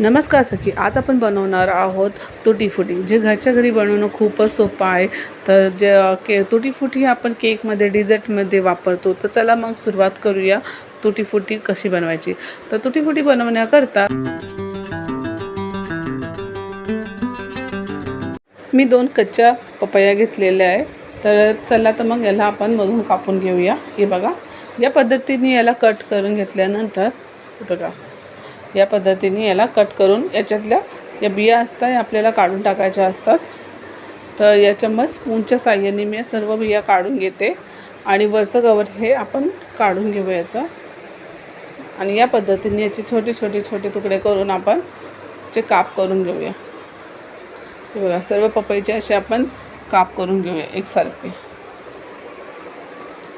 नमस्कार सखी आज आपण बनवणार आहोत तुटीफुटी. जे घरच्या घरी बनवणं खूपच सोपं आहे. तर जे के तुटीफुटी आपण केकमध्ये डिझर्टमध्ये वापरतो. तर चला मग सुरुवात करूया तुटीफुटी कशी बनवायची. तर तुटीफुटी बनवण्याकरता मी दोन कच्च्या पपया घेतलेल्या आहे. तर चला तर मग याला आपण मधून कापून घेऊया. हे बघा या पद्धतीने याला कट करून घेतल्यानंतर बघा. या पद्धतीने याला कट करून याच्यातल्या या बिया असतात या आपल्याला काढून टाकायच्या असतात. तर याच्या मग स्पूनच्या साह्याने मी सर्व बिया काढून घेते. आणि वरचं कवर हे आपण काढून घेऊ याचं. आणि या पद्धतीने याचे छोटे छोटे छोटे तुकडे करून आपण चे काप करून घेऊया. हे बघा सर्व पपईचे असे आपण काप करून घेऊया एकसारखे.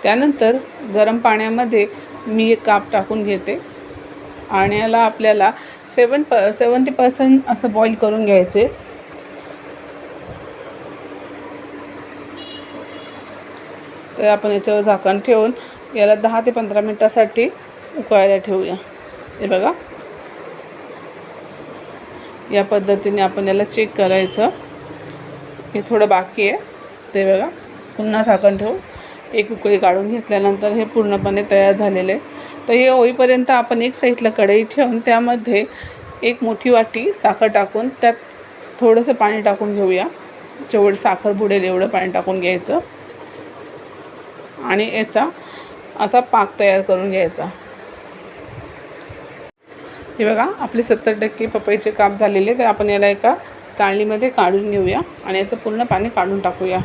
त्यानंतर गरम पाण्यामध्ये मी एक काप टाकून घेते. आणि याला आपल्याला सेवन प सेवन्टी पर्सेंट असं बॉईल करून घ्यायचे. तर आपण याच्यावर झाकण ठेवून याला दहा ते पंधरा मिनटासाठी उकळायला ठेवूया. हे बघा. या पद्धतीने आपण याला चेक करायचं. हे थोडं बाकी आहे. ते बघा. पुन्हा झाकण ठेवून. एक उकळी काढून घेतल्यानंतर हे पूर्णपणे तयार झालेले. तर हे होईपर्यंत आपण एक साईडला कढई ठेवून त्यामध्ये एक मोठी वाटी साखर टाकून त्यात थोडंसं पाणी टाकून घेऊया. जेवढं साखर बुडेल एवढं पाणी टाकून घ्यायचं. आणि याचा असा पाक तयार करून घ्यायचा. हे बघा आपले सत्तर टक्के पपईचे काप झालेले. तर आपण याला एका चाळणीमध्ये काढून घेऊया आणि याचं पूर्ण पाणी काढून टाकूया.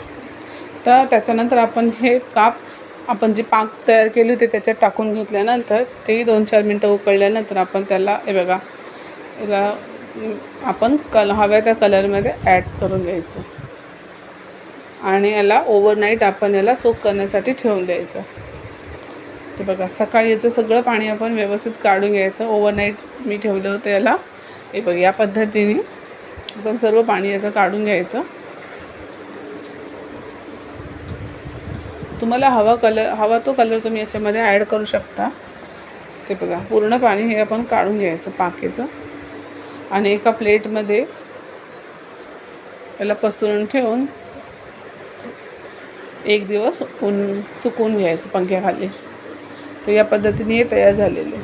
तर त्याच्यानंतर आपण हे काप आपण जे पाक तयार केले होते त्याच्यात टाकून घेतल्यानंतर तेही दोन चार मिनटं उकळल्यानंतर आपण त्याला हे बघा याला आपण कल हव्या त्या कलरमध्ये ॲड करून घ्यायचं. आणि याला ओव्हरनाईट आपण याला सोक करण्यासाठी ठेवून द्यायचं. ते बघा सकाळी याचं सगळं पाणी आपण व्यवस्थित काढून घ्यायचं. ओव्हरनाईट मी ठेवलं होतं याला. हे बघ या पद्धतीने आपण सर्व पाणी याचं काढून घ्यायचं. तुम्हाला हवा कलर हवा तो कलर तुम्ही याच्यामध्ये ॲड करू शकता. ते बघा पूर्ण पाणी हे आपण काढून घ्यायचं पाकेचं. आणि एका प्लेटमध्ये याला पसरून ठेवून एक दिवस ऊन सुकवून घ्यायचं पंख्याखाली. तर या पद्धतीने हे तयार झालेले